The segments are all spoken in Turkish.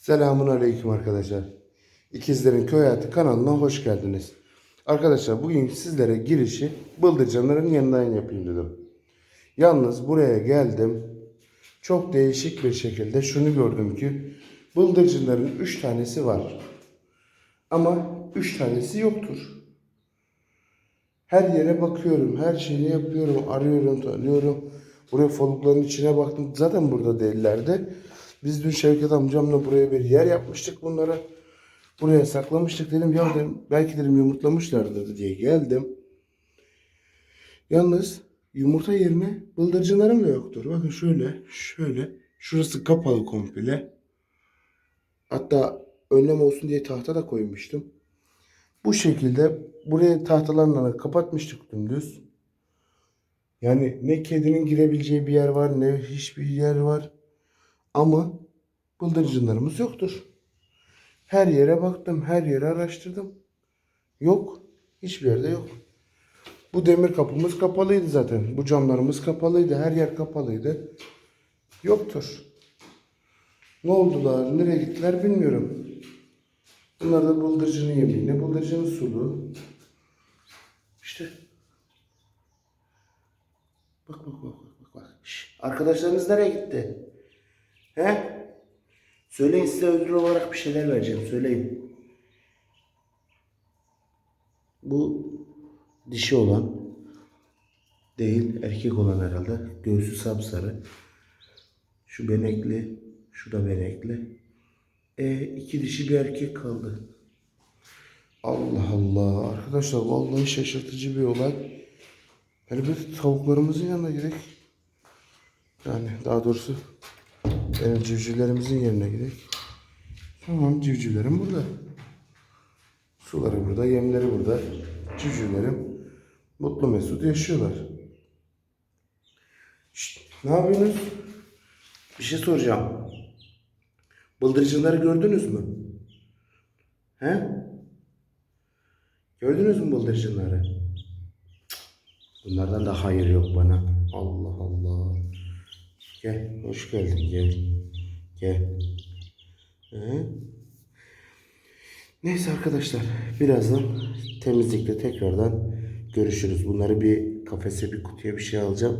Selamun Aleyküm arkadaşlar. İkizlerin Köy Hayatı kanalına hoş geldiniz. Arkadaşlar bugün sizlere girişi bıldırcanların yanından yapayım dedim. Yalnız buraya geldim. Çok değişik bir şekilde şunu gördüm ki bıldırcınların 3 tanesi var. Ama 3 tanesi yoktur. Her yere bakıyorum, her şeyi yapıyorum, arıyorum, tanıyorum. Buraya folukların içine baktım. Zaten burada değillerdi. Biz dün Şevket amcamla buraya bir yer yapmıştık bunlara. Buraya saklamıştık dedim. Ya dedim, belki dedim yumurtlamışlardır diye geldim. Yalnız yumurta yerine bıldırcınlarım da yoktur. Bakın şöyle, şöyle. Şurası kapalı komple. Hatta önlem olsun diye tahta da koymuştum. Bu şekilde buraya tahtalarla kapatmıştık dümdüz. Yani ne kedinin girebileceği bir yer var ne hiçbir yer var. Ama bıldırcınlarımız yoktur. Her yere baktım, her yere araştırdım. Yok. Hiçbir yerde yok. Bu demir kapımız kapalıydı zaten. Bu camlarımız kapalıydı. Her yer kapalıydı. Yoktur. Ne oldular, nereye gittiler bilmiyorum. Bunlar da bıldırcının yemeğine, bıldırcının sulu. İşte. Bak bak bak bak bak. Şş, arkadaşlarınız nereye gitti? He? Söyleyin size ödül olarak bir şeyler vereceğim. Söyleyin. Bu dişi olan değil erkek olan herhalde. Göğsü sapsarı. Şu benekli, şu da benekli. E iki dişi bir erkek kaldı. Allah Allah. Arkadaşlar vallahi şaşırtıcı bir olay. Elbette tavuklarımızın yanına gidelim. Yani daha doğrusu benim civcivlerimizin yerine gidelim. Tamam civcivlerim burada. Suları burada, yemleri burada. Civcivlerim mutlu mesut yaşıyorlar. Şşt, ne yapıyorsunuz? Bir şey soracağım. Bıldırcınları gördünüz mü? He? Gördünüz mü bıldırcınları? Bunlardan da hayır yok bana. Allah Allah. Gel, hoş geldin. Gel. Gel. He? Neyse arkadaşlar, birazdan temizlikte tekrardan görüşürüz. Bunları bir kafese, bir kutuya bir şey alacağım.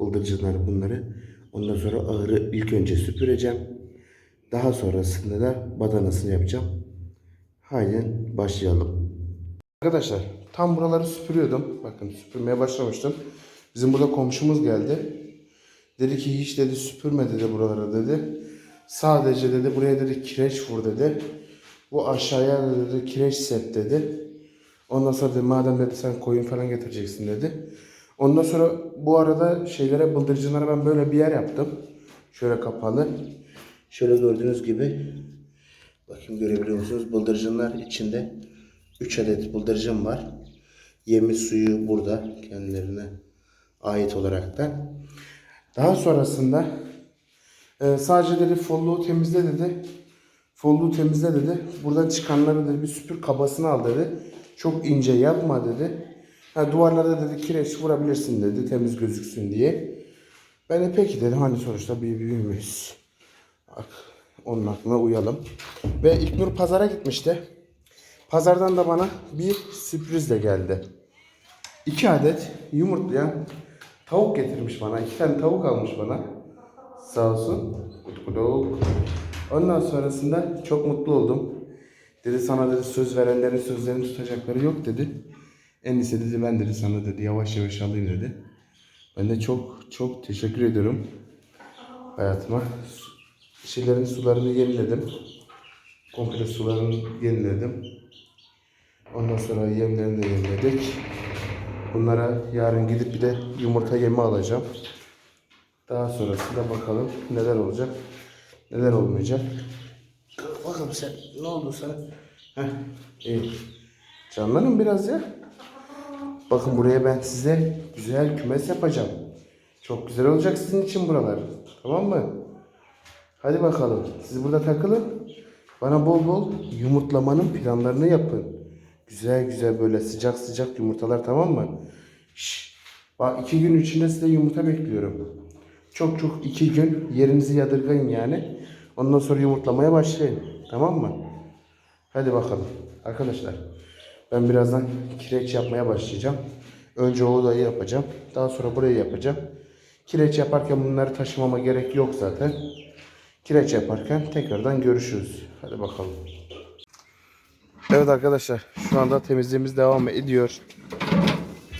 Bıldırcınları bunları. Ondan sonra ahırı ilk önce süpüreceğim. Daha sonrasında da badanasını yapacağım. Haydi başlayalım. Arkadaşlar tam buraları süpürüyordum. Bakın süpürmeye başlamıştım. Bizim burada komşumuz geldi. Dedi ki hiç dedi süpürme dedi buraları dedi. Sadece dedi buraya dedi kireç vur dedi. Bu aşağıya da dedi kireç sep dedi. Ondan sonra dedi madem dedi sen koyun falan getireceksin dedi. Ondan sonra bu arada şeylere bıldırcınlara ben böyle bir yer yaptım. Şöyle kapalı. Şöyle gördüğünüz gibi. Bakın görebiliyor musunuz? Bıldırcınlar içinde 3 adet bıldırcın var. Yemi suyu burada kendilerine ait olaraktan. Daha sonrasında e, sadece dedi folluğu temizle dedi. Folluğu temizle dedi. Buradan çıkanları dedi bir süpür kabasını al dedi. Çok ince yapma dedi. Ha, duvarlara dedi kireç vurabilirsin dedi temiz gözüksün diye. Ben de peki dedim hani sonuçta bir büyüğümüz. Bak onun aklına uyalım. Ve İlknur pazara gitmişti. Pazardan da bana bir sürprizle geldi. İki adet yumurtlayan tavuk getirmiş bana. İki tane tavuk almış bana. Sağ olsun. Ondan sonrasında çok mutlu oldum. Dedi sana dedi söz verenlerin sözlerini tutacakları yok dedi. En iyisi dedi ben dedi sana dedi yavaş yavaş alayım dedi. Ben de çok çok teşekkür ediyorum hayatıma. Şeylerin sularını yeniledim. Komple sularını yeniledim. Ondan sonra yemlerini de yeniledik. Bunlara yarın gidip bir de yumurta yemi alacağım. Daha sonrasında bakalım neler olacak, neler olmayacak. Bakalım sen ne oldu sana? Heh, iyi. Canlanın biraz ya. Bakın buraya ben size güzel kümes yapacağım. Çok güzel olacak sizin için buralar. Tamam mı? Hadi bakalım. Siz burada takılın. Bana bol bol yumurtlamanın planlarını yapın. Güzel güzel böyle sıcak sıcak yumurtalar tamam mı? Şş, bak iki gün içinde size yumurta bekliyorum. Çok çok iki gün yerinizi yadırgayın yani. Ondan sonra yumurtlamaya başlayın. Tamam mı? Hadi bakalım. Arkadaşlar ben birazdan kireç yapmaya başlayacağım. Önce o odayı yapacağım. Daha sonra burayı yapacağım. Kireç yaparken bunları taşımama gerek yok zaten. Kireç yaparken tekrardan görüşürüz. Hadi bakalım. Evet arkadaşlar şu anda temizliğimiz devam ediyor.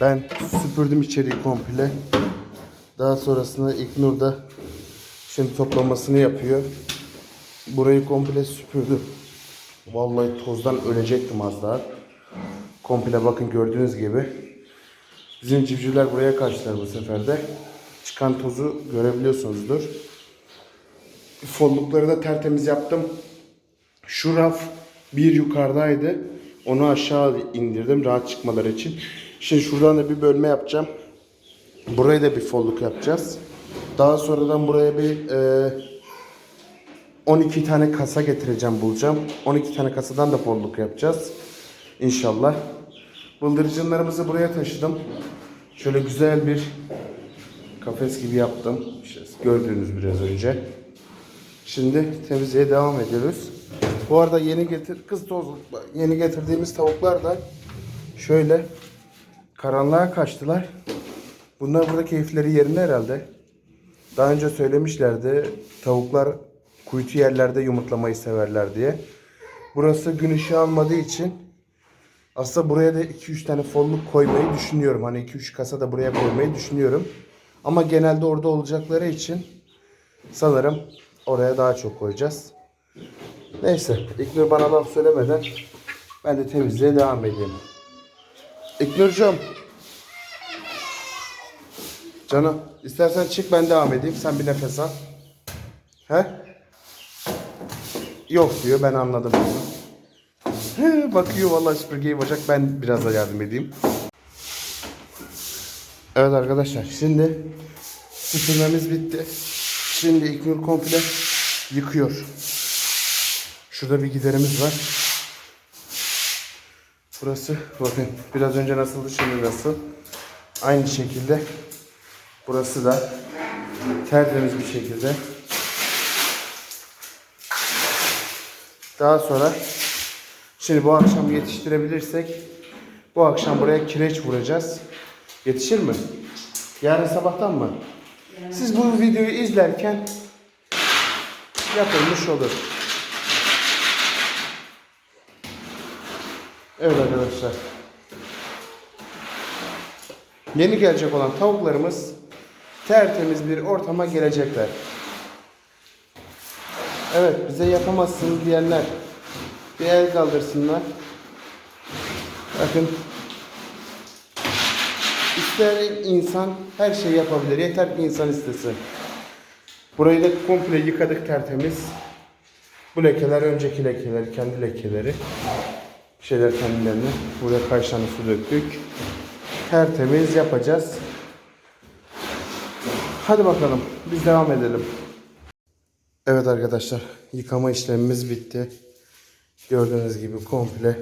Ben süpürdüm içeriği komple. Daha sonrasında İlknur da şimdi toplamasını yapıyor. Burayı komple süpürdüm. Vallahi tozdan ölecektim az daha. Komple bakın gördüğünüz gibi. Bizim civcivler buraya kaçtılar bu sefer de. Çıkan tozu görebiliyorsunuzdur. Follukları da tertemiz yaptım. Şu raf bir yukarıdaydı. Onu aşağı indirdim rahat çıkmaları için. Şimdi şuradan da bir bölme yapacağım. Buraya da bir folluk yapacağız. Daha sonradan buraya bir e, 12 tane kasa getireceğim bulacağım. 12 tane kasadan da folluk yapacağız. İnşallah. Bıldırcınlarımızı buraya taşıdım. Şöyle güzel bir kafes gibi yaptım. İşte gördüğünüz biraz önce. Şimdi temizliğe devam ediyoruz. Bu arada yeni getir kız toz yeni getirdiğimiz tavuklar da şöyle karanlığa kaçtılar. Bunlar burada keyifleri yerinde herhalde. Daha önce söylemişlerdi tavuklar kuytu yerlerde yumurtlamayı severler diye. Burası gün ışığı almadığı için aslında buraya da 2-3 tane folluk koymayı düşünüyorum. Hani 2-3 kasa da buraya koymayı düşünüyorum. Ama genelde orada olacakları için sanırım oraya daha çok koyacağız. Neyse İknur bana laf söylemeden ben de temizliğe devam edeyim. İknurcuğum. Canım istersen çık ben devam edeyim. Sen bir nefes al. He? Yok diyor ben anladım. He, bakıyor vallahi süpürgeyi bacak ben biraz da yardım edeyim. Evet arkadaşlar şimdi süpürmemiz bitti. Şimdi İknur komple yıkıyor. Şurada bir giderimiz var. Burası bakın biraz önce nasıldı şimdi nasıl. Aynı şekilde burası da tertemiz bir şekilde. Daha sonra şimdi bu akşam yetiştirebilirsek bu akşam buraya kireç vuracağız. Yetişir mi? Yarın sabahtan mı? Siz bu videoyu izlerken yapılmış olur. Evet arkadaşlar. Yeni gelecek olan tavuklarımız tertemiz bir ortama gelecekler. Evet bize yapamazsınız diyenler bir el kaldırsınlar. Bakın ister insan her şeyi yapabilir. Yeter ki insan istesin. Burayı da komple yıkadık tertemiz. Bu lekeler önceki lekeler, kendi lekeleri. Şeyler kendilerine. Buraya kaç tane su döktük. Tertemiz yapacağız. Hadi bakalım biz devam edelim. Evet arkadaşlar yıkama işlemimiz bitti. Gördüğünüz gibi komple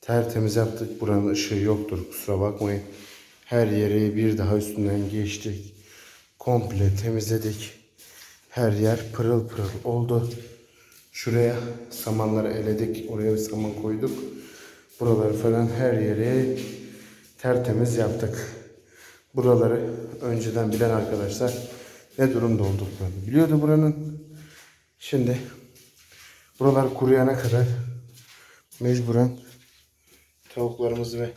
tertemiz yaptık. Buranın ışığı yoktur kusura bakmayın. Her yeri bir daha üstünden geçtik. Komple temizledik. Her yer pırıl pırıl oldu. Şuraya samanları eledik. Oraya bir saman koyduk. Buraları falan her yeri tertemiz yaptık. Buraları önceden bilen arkadaşlar ne durumda olduklarını biliyordu buranın. Şimdi buralar kuruyana kadar mecburen tavuklarımızı ve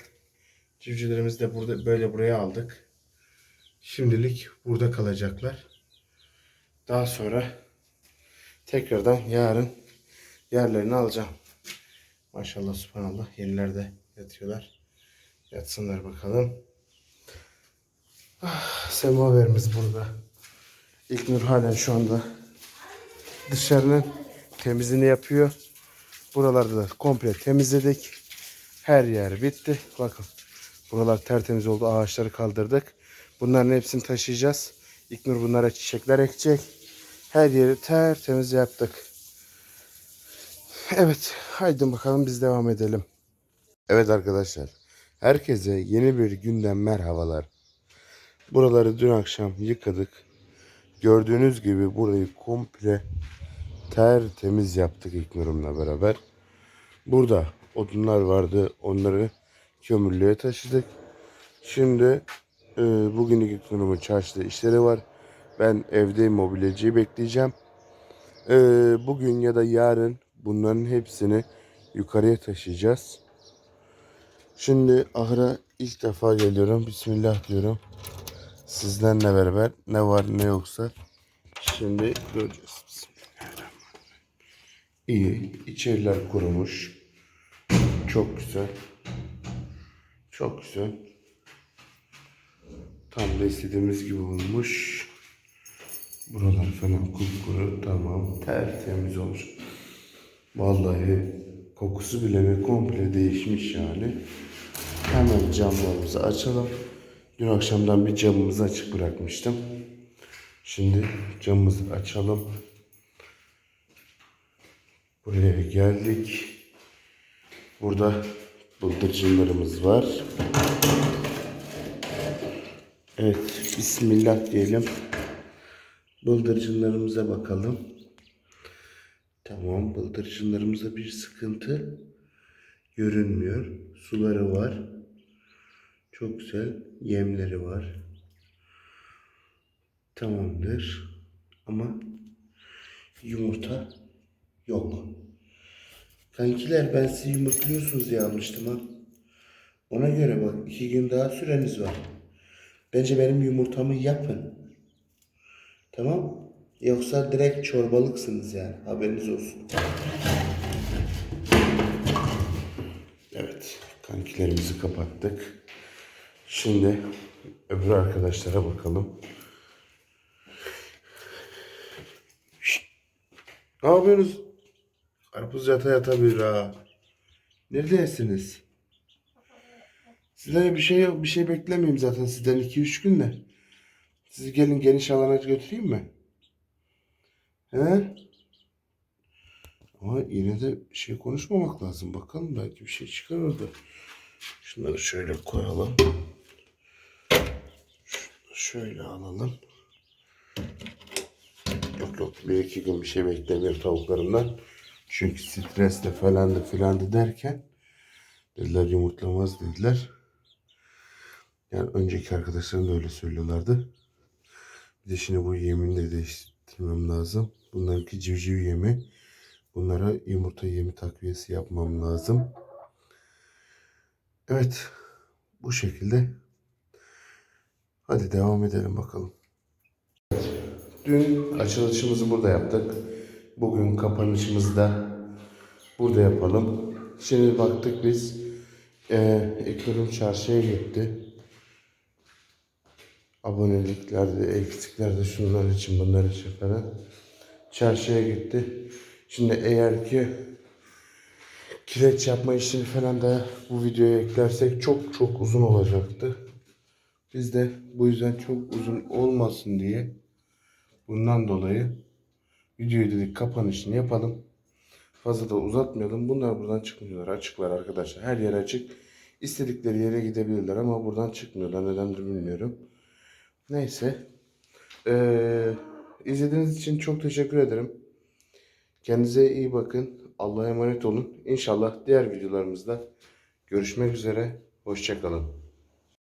civcivlerimizi de burada böyle buraya aldık. Şimdilik burada kalacaklar. Daha sonra tekrardan yarın yerlerini alacağım. Maşallah subhanallah yeniler de yatıyorlar. Yatsınlar bakalım. Ah, semaverimiz burada. İlknur halen şu anda dışarının temizliğini yapıyor. Buralarda da komple temizledik. Her yer bitti. Bakın buralar tertemiz oldu. Ağaçları kaldırdık. Bunların hepsini taşıyacağız. İlknur bunlara çiçekler ekecek. Her yeri tertemiz yaptık. Evet, haydi bakalım biz devam edelim. Evet arkadaşlar, herkese yeni bir günden merhabalar. Buraları dün akşam yıkadık. Gördüğünüz gibi burayı komple tertemiz yaptık İknur'umla beraber. Burada odunlar vardı. Onları kömürlüğe taşıdık. Şimdi e, bugün İknur'umun çarşıda işleri var. Ben evde mobilyacıyı bekleyeceğim. E, bugün ya da yarın bunların hepsini yukarıya taşıyacağız. Şimdi ahıra ilk defa geliyorum. Bismillah diyorum. Sizlerle beraber ne var ne yoksa şimdi göreceğiz. İyi. içeriler kurumuş. Çok güzel. Çok güzel. Tam da istediğimiz gibi olmuş. Buralar falan kupkuru tamam tertemiz olmuş. Vallahi kokusu bile bir komple değişmiş yani. Hemen camlarımızı açalım. Dün akşamdan bir camımızı açık bırakmıştım. Şimdi camımızı açalım. Buraya geldik. Burada bıldırcınlarımız var. Evet, Bismillah diyelim. Bıldırcınlarımıza bakalım. Tamam, bıldırcınlarımıza bir sıkıntı görünmüyor. Suları var. Çok güzel. Yemleri var. Tamamdır. Ama yumurta yok. Kankiler ben sizi yumurtluyorsunuz diye almıştım ha. Ona göre bak iki gün daha süreniz var. Bence benim yumurtamı yapın. Tamam? Yoksa direkt çorbalıksınız yani. Haberiniz olsun. Evet. Kankilerimizi kapattık. Şimdi öbür arkadaşlara bakalım. Ne yapıyorsunuz? Karpuz yata yata bir ha. Neredesiniz? Sizlere bir şey yok. Bir şey beklemeyeyim zaten sizden 2-3 günde. Sizi gelin geniş alana götüreyim mi? He? Ama yine de şey konuşmamak lazım. Bakalım belki bir şey çıkar orada. Şunları şöyle koyalım. Şunu şöyle alalım. Yok yok bir iki gün bir şey beklemiyorum tavuklarımdan. Çünkü stresle falan da filan da derken dediler yumurtlamaz dediler. Yani önceki arkadaşlarım da öyle söylüyorlardı. Bir de şimdi bu yemini de değiştirmem lazım. Bunlarınki civciv yemi. Bunlara yumurta yemi takviyesi yapmam lazım. Evet. Bu şekilde. Hadi devam edelim bakalım. Dün açılışımızı burada yaptık. Bugün kapanışımızı da burada yapalım. Şimdi baktık biz eee Ekürüm çarşıya gitti. Aboneliklerde, eksiklerde şunlar için bunlar için falan. Çarşıya gitti. Şimdi eğer ki kireç yapma işini falan da bu videoya eklersek çok çok uzun olacaktı. Biz de bu yüzden çok uzun olmasın diye bundan dolayı videoyu dedik kapanışını yapalım. Fazla da uzatmayalım. Bunlar buradan çıkmıyorlar. Açıklar arkadaşlar. Her yer açık. İstedikleri yere gidebilirler ama buradan çıkmıyorlar. Nedendir bilmiyorum. Neyse. Ee, izlediğiniz için çok teşekkür ederim. Kendinize iyi bakın. Allah'a emanet olun. İnşallah diğer videolarımızda görüşmek üzere. Hoşçakalın.